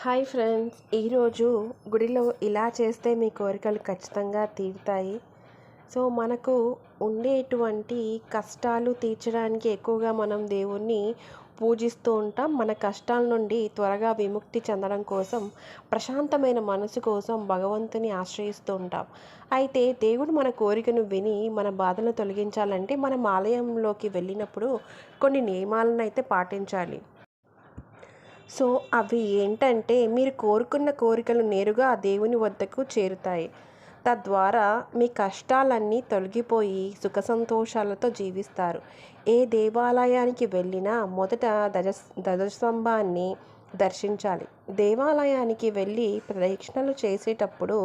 Hi friends ఈరోజు గుడిలో ఇలా చేస్తే మీ కోరికలు ఖచ్చితంగా తీరుతాయి. సో మనకు ఉండేటువంటి కష్టాలు తీర్చడానికి ఎక్కువగా మనం దేవుణ్ణి పూజిస్తూ ఉంటాం. మన కష్టాల నుండి త్వరగా విముక్తి చెందడం కోసం ప్రశాంతమైన మనసు కోసం భగవంతుని ఆశ్రయిస్తూ ఉంటాం. అయితే దేవుడు మన కోరికను విని మన బాధను తొలగించాలంటే మనం ఆలయంలోకి వెళ్ళినప్పుడు కొన్ని నియమాలను అయితే పాటించాలి. సో అవి ఏంటంటే మీరు కోరుకున్న కోరికలు నేరుగా ఆ దేవుని వద్దకు చేరుతాయి. తద్వారా మీ కష్టాలన్నీ తొలగిపోయి సుఖ సంతోషాలతో జీవిస్తారు. ఏ దేవాలయానికి వెళ్ళినా మొదట ధ్వజ ధ్వజస్తంభాన్ని దర్శించాలి. దేవాలయానికి వెళ్ళి ప్రదక్షిణలు చేసేటప్పుడు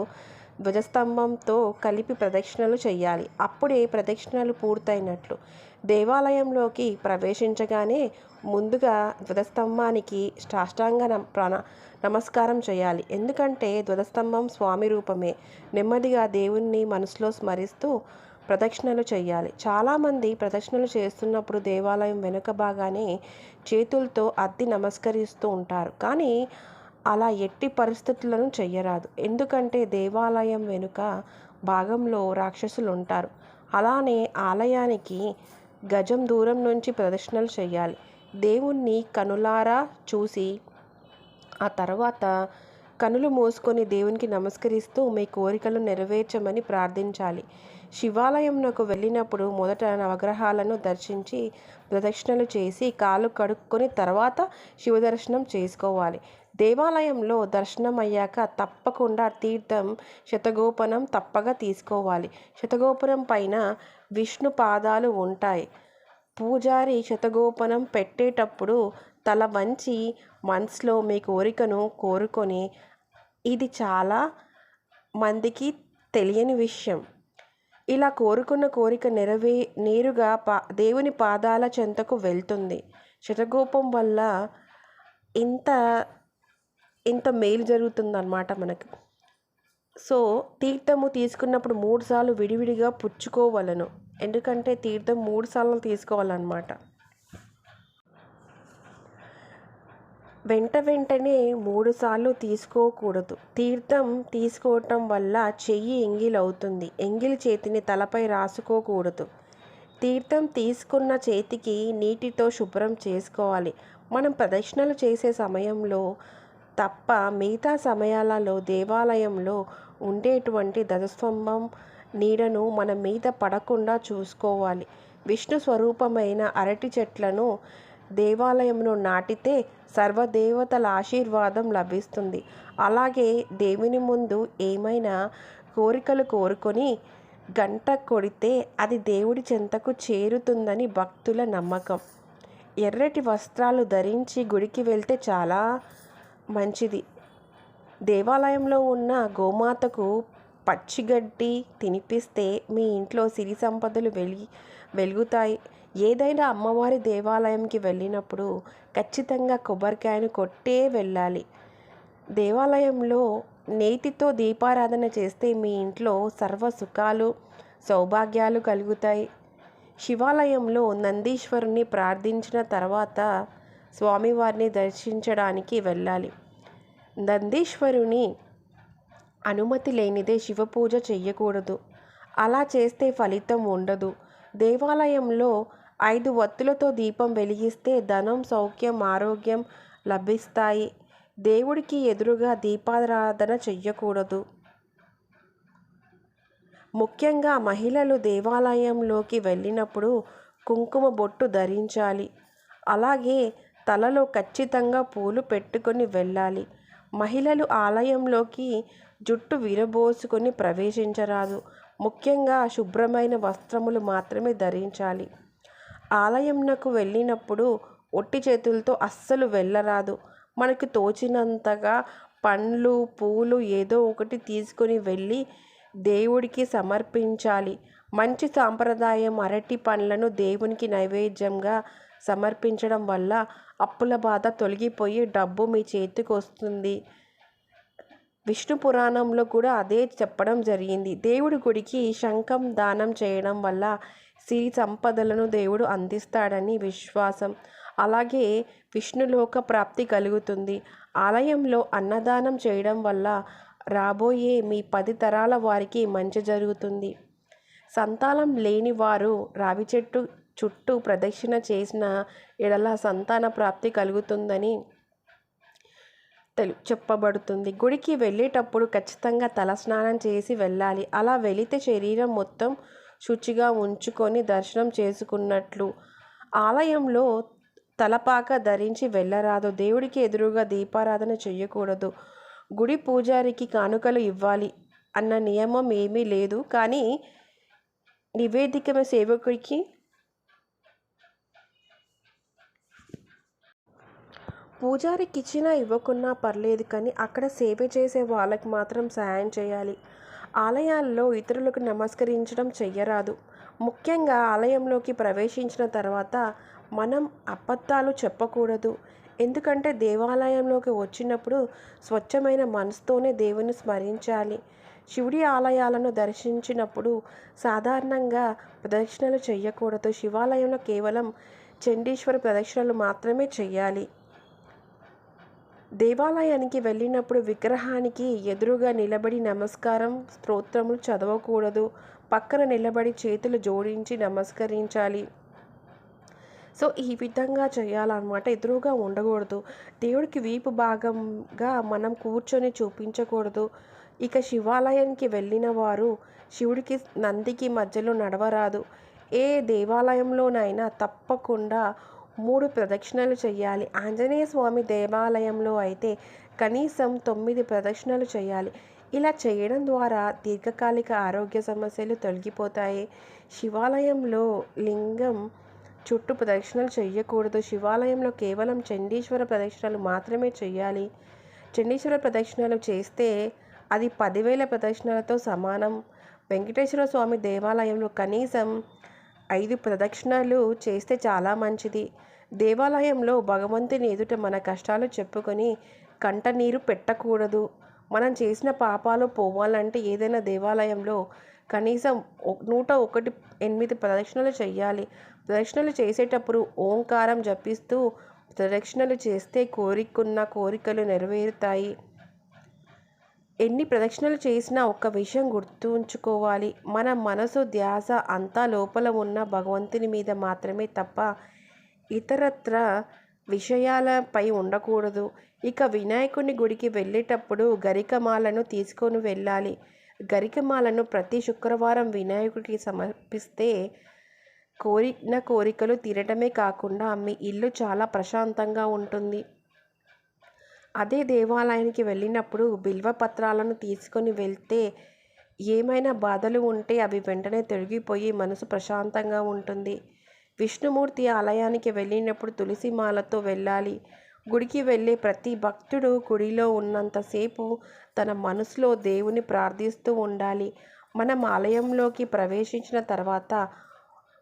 ధ్వజస్తంభంతో కలిపి ప్రదక్షిణలు చేయాలి అప్పుడే ప్రదక్షిణలు పూర్తయినట్లు. దేవాలయంలోకి ప్రవేశించగానే ముందుగా ధ్వజస్తంభానికి సాష్టాంగ నం- నమస్కారం చేయాలి ఎందుకంటే ధ్వజస్తంభం స్వామి రూపమే. నెమ్మదిగా దేవుణ్ణి మనసులో స్మరిస్తూ ప్రదక్షిణలు చేయాలి చాలామంది ప్రదక్షిణలు చేస్తున్నప్పుడు దేవాలయం వెనుక భాగానే చేతులతో అద్ది నమస్కరిస్తూ ఉంటారు. కానీ అలా ఎట్టి పరిస్థితులను చెయ్యరాదు. ఎందుకంటే దేవాలయం వెనుక భాగంలో రాక్షసులు ఉంటారు అలానే ఆలయానికి గజం దూరం నుంచి ప్రదర్శనలు చేయాలి దేవుణ్ణి కనులారా చూసి ఆ తర్వాత కనులు మూసుకొని దేవునికి నమస్కరిస్తూ మీ కోరికలు నెరవేర్చమని ప్రార్థించాలి. శివాలయంలోకి వెళ్ళినప్పుడు మొదట నవగ్రహాలను దర్శించి ప్రదక్షిణలు చేసి కాలు కడుక్కొని తర్వాత శివ దర్శనం చేసుకోవాలి. దేవాలయంలో దర్శనం అయ్యాక తప్పకుండా తీర్థం శతగోపనం తప్పగా తీసుకోవాలి. శతగోపురం పైన విష్ణు పాదాలు ఉంటాయి. పూజారి శతగోపనం పెట్టేటప్పుడు తల వంచి మనసులో మీ కోరికను కోరుకొని ఇది చాలా మందికి తెలియని విషయం. ఇలా కోరుకున్న కోరిక నెరవే నేరుగా పా దేవుని పాదాల చెంతకు వెళ్తుంది. శతగోపం వల్ల ఇంత ఇంత మేలు జరుగుతుందన్నమాట మనకు. సో తీర్థము తీసుకున్నప్పుడు మూడుసార్లు విడివిడిగా పుచ్చుకోవలను. ఎందుకంటే తీర్థం మూడు సార్లు తీసుకోవాలన్నమాట. వెంట వెంటనే మూడు సార్లు తీసుకోకూడదు. తీర్థం తీసుకోవటం వల్ల చెయ్యి ఎంగిలవుతుంది. ఎంగిలి చేతిని తలపై రాసుకోకూడదు. తీర్థం తీసుకున్న చేతికి నీటితో శుభ్రం చేసుకోవాలి. మనం ప్రదక్షిణలు చేసే సమయంలో తప్ప మిగతా సమయాలలో దేవాలయంలో ఉండేటువంటి ధ్వజస్తంభం నీడను మన మీద పడకుండా చూసుకోవాలి. విష్ణు స్వరూపమైన అరటి చెట్లను దేవాలయంలో నాటితే సర్వదేవతల ఆశీర్వాదం లభిస్తుంది. అలాగే దేవుని ముందు ఏమైనా కోరికలు కోరుకొని గంట కొడితే అది దేవుడి చెంతకు చేరుతుందని భక్తుల నమ్మకం. ఎర్రటి వస్త్రాలు ధరించి గుడికి వెళ్తే చాలా మంచిది. దేవాలయంలో ఉన్న గోమాతకు పచ్చిగడ్డి తినిపిస్తే మీ ఇంట్లో సిరి సంపదలు వెలిగి వెలుగుతాయి. ఏదైనా అమ్మవారి దేవాలయంకి వెళ్ళినప్పుడు ఖచ్చితంగా కొబ్బరికాయను కొట్టే వెళ్ళాలి. దేవాలయంలో నేతితో దీపారాధన చేస్తే మీ ఇంట్లో సర్వ సుఖాలు సౌభాగ్యాలు కలుగుతాయి. శివాలయంలో నందీశ్వరుని ప్రార్థించిన తర్వాత స్వామివారిని దర్శించడానికి వెళ్ళాలి. నందీశ్వరుని అనుమతి లేనిదే శివపూజ చెయ్యకూడదు. అలా చేస్తే ఫలితం ఉండదు. దేవాలయంలో ఐదు వత్తులతో దీపం వెలిగిస్తే ధనం సౌఖ్యం ఆరోగ్యం లభిస్తాయి. దేవుడికి ఎదురుగా దీపారాధన చెయ్యకూడదు. ముఖ్యంగా మహిళలు దేవాలయంలోకి వెళ్ళినప్పుడు కుంకుమ బొట్టు ధరించాలి. అలాగే తలలో ఖచ్చితంగా పూలు పెట్టుకొని వెళ్ళాలి. మహిళలు ఆలయంలోకి జుట్టు విరబోసుకొని ప్రవేశించరాదు. ముఖ్యంగా శుభ్రమైన వస్త్రములు మాత్రమే ధరించాలి. ఆలయంనకు వెళ్ళినప్పుడు ఒట్టి చేతులతో అస్సలు వెళ్ళరాదు. మనకు తోచినంతగా పండ్లు పూలు ఏదో ఒకటి తీసుకొని వెళ్ళి దేవుడికి సమర్పించాలి. మంచి సాంప్రదాయం అరటి పండ్లను దేవునికి నైవేద్యంగా సమర్పించడం వల్ల అప్పుల బాధ తొలగిపోయి డబ్బు మీ చేతికి వస్తుంది విష్ణు పురాణంలో కూడా అదే చెప్పడం జరిగింది. దేవుడి గుడికి శంఖం దానం చేయడం వల్ల సిరి సంపదలను దేవుడు అందిస్తాడని విశ్వాసం. అలాగే విష్ణులోక ప్రాప్తి కలుగుతుంది. ఆలయంలో అన్నదానం చేయడం వల్ల రాబోయే మీ పది తరాల వారికి మంచి జరుగుతుంది. సంతానం లేని వారు రావి చెట్టు చుట్టూ ప్రదక్షిణ చేసిన ఎడల సంతాన ప్రాప్తి కలుగుతుందని తెలు చెప్పబడుతుంది. గుడికి వెళ్ళేటప్పుడు ఖచ్చితంగా తలస్నానం చేసి వెళ్ళాలి. అలా వెళితే శరీరం మొత్తం శుచిగా ఉంచుకొని దర్శనం చేసుకున్నట్లు. ఆలయంలో తలపాక ధరించి వెళ్ళరాదు. దేవుడికి ఎదురుగా దీపారాధన చేయకూడదు గుడి పూజారికి కానుకలు ఇవ్వాలి అన్న నియమం ఏమీ లేదు. కానీ నివేదిక సేవకుడికి పూజారికి ఇచ్చినా ఇవ్వకున్నా పర్లేదు కానీ అక్కడ సేవ చేసే వాళ్ళకి మాత్రం సహాయం చేయాలి. ఆలయాల్లో ఇతరులకు నమస్కరించడం చెయ్యరాదు. ముఖ్యంగా ఆలయంలోకి ప్రవేశించిన తర్వాత మనం అబద్ధాలు చెప్పకూడదు. ఎందుకంటే దేవాలయంలోకి వచ్చినప్పుడు స్వచ్ఛమైన మనసుతోనే దేవుని స్మరించాలి. శివుడి ఆలయాలను దర్శించినప్పుడు సాధారణంగా ప్రదక్షిణలు చేయకూడదు శివాలయంలో కేవలం చండీశ్వర ప్రదక్షిణలు మాత్రమే చేయాలి దేవాలయానికి వెళ్ళినప్పుడు విగ్రహానికి ఎదురుగా నిలబడి నమస్కారం స్తోత్రములు చదవకూడదు. పక్కన నిలబడి చేతులు జోడించి నమస్కరించాలి. సో ఈ విధంగా చేయాలన్నమాట. ఎదురుగా ఉండకూడదు. దేవుడికి వీపు భాగంగా మనం కూర్చొని చూపించకూడదు. ఇక శివాలయానికి వెళ్ళిన వారు శివుడికి నందికి మధ్యలో నడవరాదు. ఏ దేవాలయంలోనైనా తప్పకుండా మూడు ప్రదక్షిణలు చేయాలి. ఆంజనేయ స్వామి దేవాలయంలో అయితే కనీసం తొమ్మిది ప్రదక్షిణలు చేయాలి. ఇలా చేయడం ద్వారా దీర్ఘకాలిక ఆరోగ్య సమస్యలు తొలగిపోతాయి. శివాలయంలో లింగం చుట్టూ ప్రదక్షిణలు చేయకూడదు. శివాలయంలో కేవలం చండీశ్వర ప్రదక్షిణలు మాత్రమే చేయాలి. చండీశ్వర ప్రదక్షిణలు చేస్తే అది పదివేల ప్రదక్షిణలతో సమానం. వెంకటేశ్వర స్వామి దేవాలయంలో కనీసం ఐదు ప్రదక్షిణలు చేస్తే చాలా మంచిది. దేవాలయంలో భగవంతుని ఎదుట మన కష్టాలు చెప్పుకొని కంటనీరు పెట్టకూడదు. మనం చేసిన పాపాలు పోవాలంటే ఏదైనా దేవాలయంలో కనీసం నూట ఒకటి ఎనిమిది ప్రదక్షిణలు చేయాలి ప్రదక్షిణలు చేసేటప్పుడు ఓంకారం జపిస్తూ ప్రదక్షిణలు చేస్తే కోరికున్న కోరికలు నెరవేరుతాయి. ఎన్ని ప్రదక్షిణలు చేసినా ఒక్క విషయం గుర్తుంచుకోవాలి. మన మనసు ధ్యాస అంతా లోపల ఉన్న భగవంతుని మీద మాత్రమే తప్ప ఇతరత్ర విషయాలపై ఉండకూడదు. ఇక వినాయకుని గుడికి వెళ్ళేటప్పుడు గరికమాలను తీసుకొని వెళ్ళాలి. గరికమాలను ప్రతి శుక్రవారం వినాయకుడికి సమర్పిస్తే కోరిన కోరికలు తీరటమే కాకుండా మీ ఇల్లు చాలా ప్రశాంతంగా ఉంటుంది. అదే దేవాలయానికి వెళ్ళినప్పుడు బిల్వ పత్రాలను తీసుకొని వెళ్తే ఏమైనా బాధలు ఉంటే అవి వెంటనే తొలగిపోయి మనసు ప్రశాంతంగా ఉంటుంది. విష్ణుమూర్తి ఆలయానికి వెళ్ళినప్పుడు తులసి మాలతో వెళ్ళాలి. గుడికి వెళ్ళే ప్రతి భక్తుడు గుడిలో ఉన్నంతసేపు తన మనసులో దేవుని ప్రార్థిస్తూ ఉండాలి. మనం ఆలయంలోకి ప్రవేశించిన తర్వాత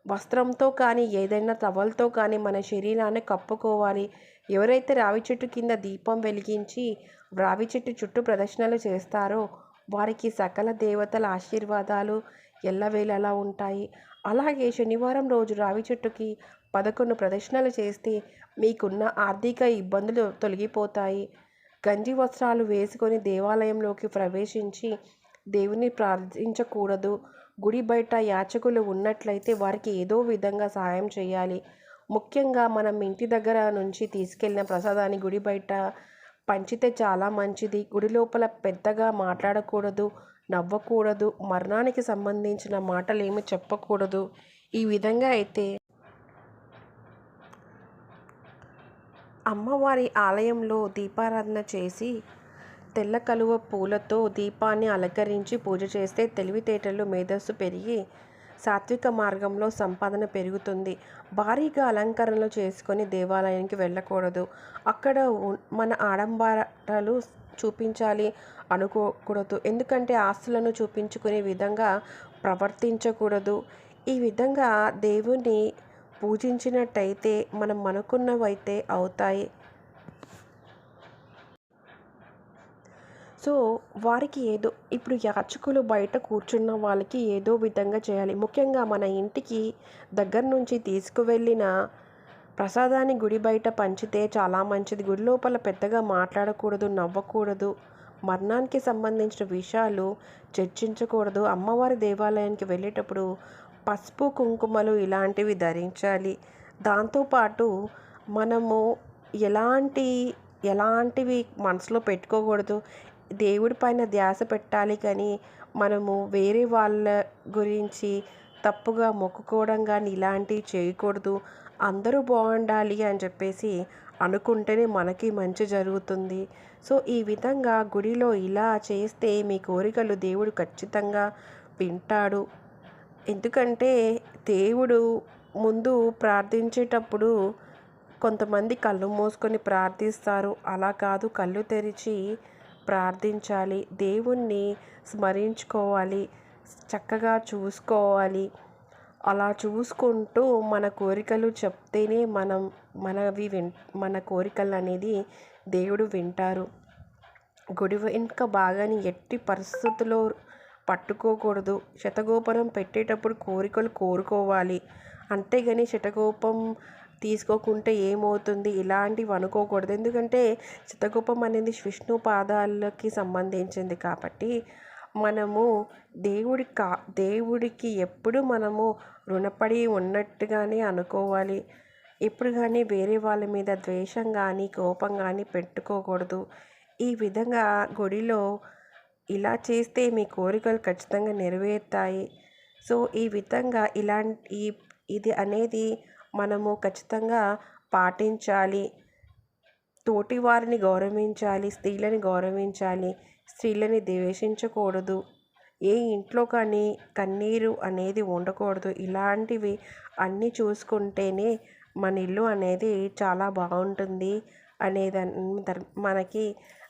వస్త్రంతో కానీ ఏదైనా టవల్తో కానీ మన శరీరాన్ని కప్పుకోవాలి. ఎవరైతే రావి చెట్టు కింద దీపం వెలిగించి రావి చెట్టు చుట్టూ ప్రదర్శనలు చేస్తారో వారికి సకల దేవతల ఆశీర్వాదాలు ఎల్లవేళలా ఉంటాయి. అలాగే శనివారం రోజు రావి చెట్టుకి పదకొండు ప్రదర్శనలు చేస్తే మీకున్న ఆర్థిక ఇబ్బందులు తొలగిపోతాయి. గంజి వస్త్రాలు వేసుకొని దేవాలయంలోకి ప్రవేశించి దేవుని ప్రార్థించకూడదు. గుడి బయట యాచకులు ఉన్నట్లయితే వారికి ఏదో విధంగా సహాయం చేయాలి. ముఖ్యంగా మనం ఇంటి దగ్గర నుంచి తీసుకెళ్ళిన ప్రసాదాన్ని గుడి బయట పంచితే చాలా మంచిది. గుడి లోపల పెద్దగా మాట్లాడకూడదు నవ్వకూడదు మరణానికి సంబంధించిన మాటలు ఏమి చెప్పకూడదు. ఈ విధంగా అయితే అమ్మవారి ఆలయంలో దీపారాధన చేసి తెల్ల కలువ పూలతో దీపాన్ని అలంకరించి పూజ చేస్తే తెలివితేటలు మేధస్సు పెరిగి సాత్విక మార్గంలో సంపాదన పెరుగుతుంది. భారీగా అలంకరణలు చేసుకొని దేవాలయానికి వెళ్ళకూడదు. అక్కడ మన ఆడంబరాలు చూపించాలి అనుకోకూడదు. ఎందుకంటే ఆస్తులను చూపించుకునే విధంగా ప్రవర్తించకూడదు. ఈ విధంగా దేవుని పూజించినట్టయితే మనం అనుకున్నవైతే అవుతాయి. సో వారికి ఏదో ఇప్పుడు యాచకులు బయట కూర్చున్న వాళ్ళకి ఏదో విధంగా చేయాలి. ముఖ్యంగా మన ఇంటికి దగ్గర నుంచి తీసుకువెళ్ళిన ప్రసాదాన్ని గుడి బయట పంచితే చాలా మంచిది. గుడి లోపల పెద్దగా మాట్లాడకూడదు నవ్వకూడదు. మరణానికి సంబంధించిన విషయాలు చర్చించకూడదు. అమ్మవారి దేవాలయానికి వెళ్ళేటప్పుడు పసుపు కుంకుమలు ఇలాంటివి ధరించాలి. దాంతోపాటు మనము ఎలాంటి ఎలాంటివి మనసులో పెట్టుకోకూడదు. దేవుడి పైన ధ్యాస పెట్టాలి కానీ మనము వేరే వాళ్ళ గురించి తప్పుగా మొక్కుకోవడం కానీ ఇలాంటివి చేయకూడదు. అందరూ బాగుండాలి అని చెప్పేసి అనుకుంటేనే మనకి మంచి జరుగుతుంది. సో ఈ విధంగా గుడిలో ఇలా చేస్తే మీ కోరికలు దేవుడు ఖచ్చితంగా వింటాడు. ఎందుకంటే దేవుడు ముందు ప్రార్థించేటప్పుడు కొంతమంది కళ్ళు మూసుకొని ప్రార్థిస్తారు. అలా కాదు కళ్ళు తెరిచి ప్రార్థించాలి. దేవుణ్ణి స్మరించుకోవాలి. చక్కగా చూసుకోవాలి. అలా చూసుకుంటూ మన కోరికలు చెప్తేనే మనం మనవి విన్ మన కోరికలు అనేది దేవుడు వింటారు. గుడి వెనుక బాగాని ఎట్టి పరిస్థితుల్లో పట్టుకోకూడదు. శతగోపరం పెట్టేటప్పుడు కోరికలు కోరుకోవాలి. అంతేగాని శతగోపం తీసుకోకుంటే ఏమవుతుంది? ఇలాంటివి అనుకోకూడదు. ఎందుకంటే శతగోపం అనేది విష్ణు పాదాలకి సంబంధించింది కాబట్టి మనము దేవుడి కా దేవుడికి ఎప్పుడు మనము రుణపడి ఉన్నట్టుగానే అనుకోవాలి. ఎప్పుడు కానీ వేరే వాళ్ళ మీద ద్వేషం కానీ కోపం కానీ పెట్టుకోకూడదు. ఈ విధంగా గుడిలో ఇలా చేస్తే మీ కోరికలు ఖచ్చితంగా నెరవేరుతాయి. సో ఈ విధంగా ఇలాంటి ఇది అనేది మనము ఖచ్చితంగా పాటించాలి. తోటి వారిని గౌరవించాలి స్త్రీలని గౌరవించాలి స్త్రీలని ద్వేషించకూడదు. ఏ ఇంట్లో కానీ కన్నీరు అనేది ఉండకూడదు. ఇలాంటివి అన్నీ చూసుకుంటేనే మన ఇల్లు అనేది చాలా బాగుంటుంది అనేది మనకి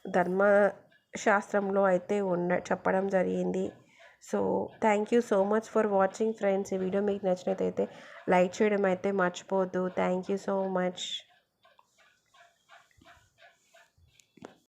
ధర్మశాస్త్రంలో అయితే ఉన్న చెప్పడం జరిగింది. So thank you so much for watching friends ఈ వీడియో మీకు నచ్చినట్టయితే లైక్ చేయడం అయితే మర్చిపోవద్దు. Thank you so much.